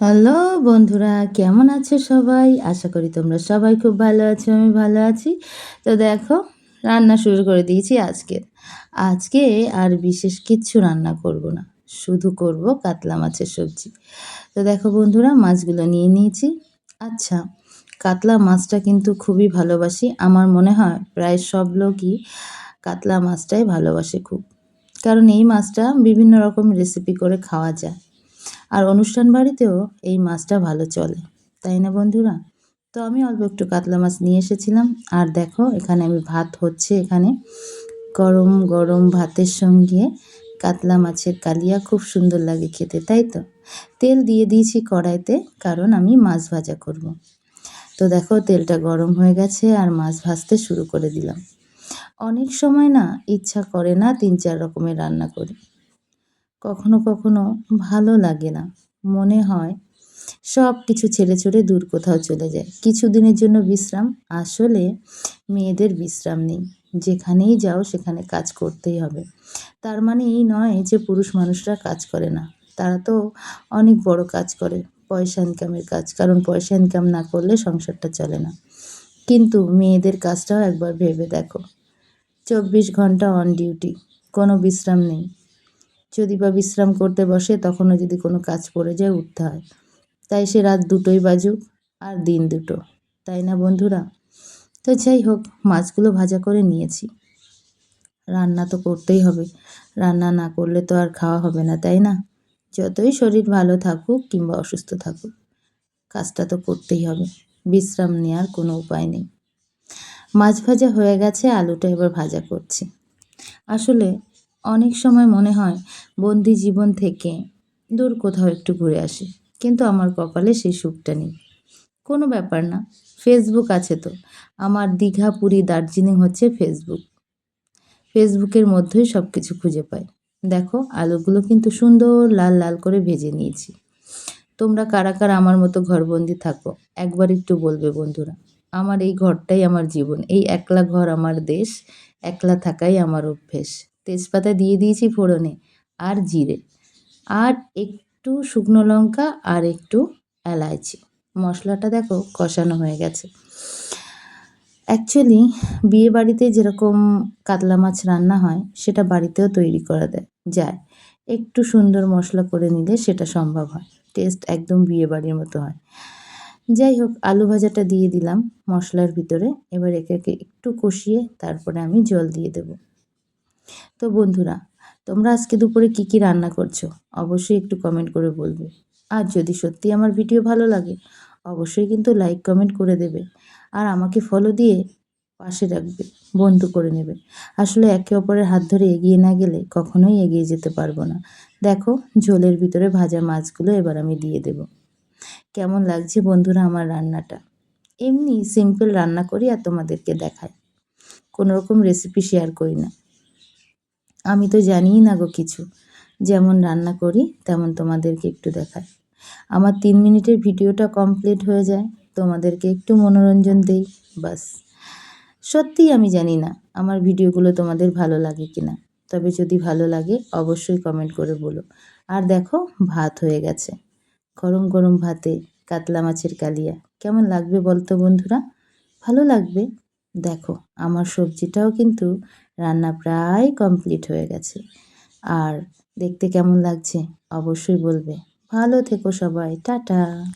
Hello বন্ধুরা, কেমন আছো সবাই? আশা করি তোমরা সবাই খুব ভালো আছো, আমি ভালো আছি। তো দেখো, রান্না শুরু করে দিয়েছি আজকে। আজকে আর বিশেষ কিচ্ছু রান্না করব না, শুধু করব কাতলা মাছের সবজি। তো দেখো বন্ধুরা, মাছগুলো নিয়ে নিয়েছি। আচ্ছা কাতলা মাছটা কিন্তু খুবই ভালোবাসি। আমার মনে হয় প্রায় সব লোকই কাতলা মাছটাই ভালোবাসে খুব। কারণ এই মাছটা বিভিন্ন রকম রেসিপি করে খাওয়া যায়। আর অনুষ্ঠান বাড়িতেও এই মাছটা ভালো চলে, তাই না বন্ধুরা? তো আমি অল্প একটু কাতলা মাছ নিয়ে এসেছিলাম, আর দেখো এখানে আমি ভাত হচ্ছে এখানে। গরম গরম ভাতের সঙ্গে কাতলা মাছের কালিয়া খুব সুন্দর লাগে খেতে, তাই তো? তেল দিয়ে দিয়েছি কড়াইতে, কারণ আমি মাছ ভাজা করব। তো দেখো তেলটা গরম হয়ে গেছে আর মাছ ভাজতে শুরু করে দিলাম। অনেক সময় না ইচ্ছা করে না তিন চার রকমের রান্না করি। কখনো কখনো ভালো লাগে না। মনে হয় সব কিছু ছেড়ে ছুড়ে দূর কোথাও চলে যায়। কিছু দিনের জন্য বিশ্রাম, আসলে মেয়েদের বিশ্রাম নেই। যেখানেই যাও সেখানে কাজ করতেই হবে। তার মানে এই নয় যে পুরুষ মানুষরা কাজ করে না। তারা তো অনেক বড় কাজ করে, পয়সা ইনকামের কাজ। কারণ পয়সা ইনকাম না করলে সংসারটা চলে না। কিন্তু মেয়েদের কাজটাও একবার ভেবে দেখো। চব্বিশ ঘণ্টা অন ডিউটি কোনো বিশ্রাম নেই। যদি বা বিশ্রাম করতে বসে, তখনও যদি কোনো কাজ পড়ে যায়, উঠতে হয়। তাই সে রাত দুটোই বাজুক আর দিন দুটো। তাই না বন্ধুরা? তো যাই হোক, মাছগুলো ভাজা করে নিয়েছি। রান্না তো করতেই হবে। রান্না না করলে তো আর খাওয়া হবে না, তাই না? যতই শরীর ভালো থাকুক কিংবা অসুস্থ থাকুক, কাজটা তো করতেই হবে। বিশ্রাম নেওয়ার কোনো উপায় নেই। মাছ ভাজা হয়ে গেছে, আলুটা এবার ভাজা করছি। আসলে অনেক সময় মনে হয় বন্দি জীবন থেকে দূর কোথাও একটু ঘুরে আসি, কিন্তু আমার কপালে সেই সুখটা নেই। কোনো ব্যাপার না ফেসবুক আছে তো। আমার দীঘা, পুরী, দার্জিলিং হচ্ছে ফেসবুক ফেসবুকের মধ্যেই সব কিছু খুঁজে পাই। দেখো, আলুগুলো কিন্তু সুন্দর লাল লাল করে ভেজে নিয়েছি। তোমরা কারা কারা আমার মতো ঘরবন্দি থাকো, একবার একটু বলবে বন্ধুরা। আমার এই ঘরটাই আমার জীবন, এই একলা ঘর আমার দেশ, একলা থাকাই আমার অভ্যেস। তেজপাতা দিয়ে দিয়েছি ফোড়নে আর জিরে আর একটু শুকনো লঙ্কা আর একটু এলাইচি। মশলাটা দেখো কষানো হয়ে গেছে। অ্যাকচুয়ালি বিয়ে বাড়িতে যেরকম কাতলা মাছ রান্না হয়, সেটা বাড়িতেও তৈরি করা দেয় যায়। একটু সুন্দর মশলা করে নিলে সেটা সম্ভব হয়। টেস্ট একদম বিয়ে বাড়ির মতো হয়। যাই হোক, আলু ভাজাটা দিয়ে দিলাম মশলার ভিতরে। এবার একে একে একটু কষিয়ে তারপরে আমি জল দিয়ে দেবো। তো বন্ধুরা, তোমরা আজকে দুপুরে কী কী রান্না করছ? অবশ্যই একটু কমেন্ট করে বলবে। আর যদি সত্যি আমার ভিডিও ভালো লাগে, অবশ্যই কিন্তু লাইক কমেন্ট করে দেবে। আর আমাকে ফলো দিয়ে পাশে রাখবে, বন্ধু করে নেবে। আসলে একে অপরের হাত ধরে এগিয়ে না গেলে কখনোই এগিয়ে যেতে পারব না। দেখো, ঝোলের ভিতরে ভাজা মাছগুলো এবার আমি দিয়ে দেব। কেমন লাগছে বন্ধুরা আমার রান্নাটা? এমনি সিম্পল রান্না করি আর তোমাদেরকে দেখাই। কোনো রকম রেসিপি শেয়ার করি না। আমি তো জানিই না গো কিছু। যেমন রান্না করি, তেমন তোমাদেরকে একটু দেখাই। আমার তিন মিনিটের ভিডিওটা কমপ্লিট হয়ে যায়, তোমাদেরকে একটু মনোরঞ্জন দেই, বাস। সত্যিই আমি জানি না আমার ভিডিওগুলো তোমাদের ভালো লাগে কি না তবে যদি ভালো লাগে, অবশ্যই কমেন্ট করে বলো। আর দেখো, ভাত হয়ে গেছে। গরম গরম ভাতে কাতলা মাছের কালিয়া। কেমন লাগবে বলতো বন্ধুরা? ভালো লাগবে। দেখো, আমার সবজিটাও কিন্তু রান্না প্রায় কমপ্লিট হয়ে গেছে। আর দেখতে কেমন লাগছে? অবশ্যই বলবে। ভালো থেকো সবাই, টাটা।